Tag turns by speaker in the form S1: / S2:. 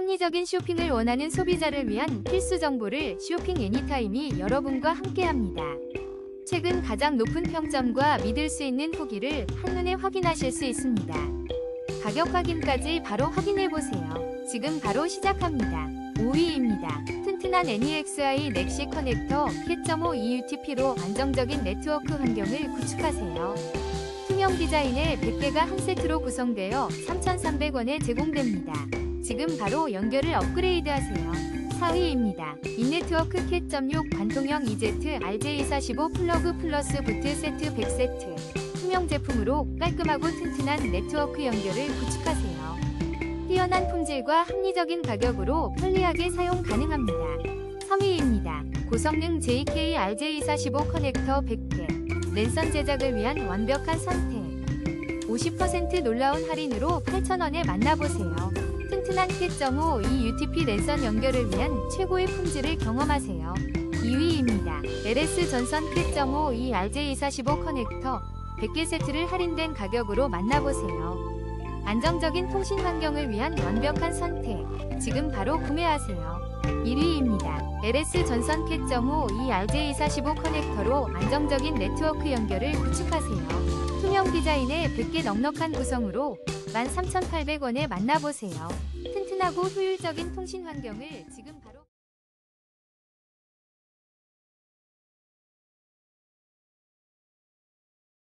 S1: 합리적인 쇼핑을 원하는 소비자를 위한 필수 정보를 쇼핑 애니타임이 여러분과 함께합니다. 최근 가장 높은 평점과 믿을 수 있는 후기를 한눈에 확인하실 수 있습니다. 가격 확인까지 바로 확인해 보세요. 지금 바로 시작합니다. 5위입니다. 튼튼한 NEXI 넥시 커넥터 K.5 EUTP로 안정적인 네트워크 환경을 구축하세요. 투명 디자인의 100개가 한 세트로 구성되어 3,300원에 제공됩니다. 지금 바로 연결을 업그레이드하세요. 4위입니다. 인네트워크 캣.6 관통형 EZ RJ45 플러그 플러스 부트 세트 100세트. 투명 제품으로 깔끔하고 튼튼한 네트워크 연결을 구축하세요. 뛰어난 품질과 합리적인 가격으로 편리하게 사용 가능합니다. 3위입니다. 고성능 JK RJ45 커넥터 100개. 랜선 제작을 위한 완벽한 선택. 50% 놀라운 할인으로 8,000원에 만나보세요. 튼튼한 K.5 이 UTP 랜선 연결을 위한 최고의 품질을 경험하세요. 2위입니다. LS 전선 K.5 이 RJ45 커넥터 100개 세트를 할인된 가격으로 만나보세요. 안정적인 통신 환경을 위한 완벽한 선택. 지금 바로 구매하세요. 1위입니다. LS 전선 K.5 이 RJ45 커넥터로 안정적인 네트워크 연결을 구축하세요. 투명 디자인의 100개 넉넉한 구성으로 13,800원에 만나보세요. 튼튼하고 효율적인 통신 환경을 지금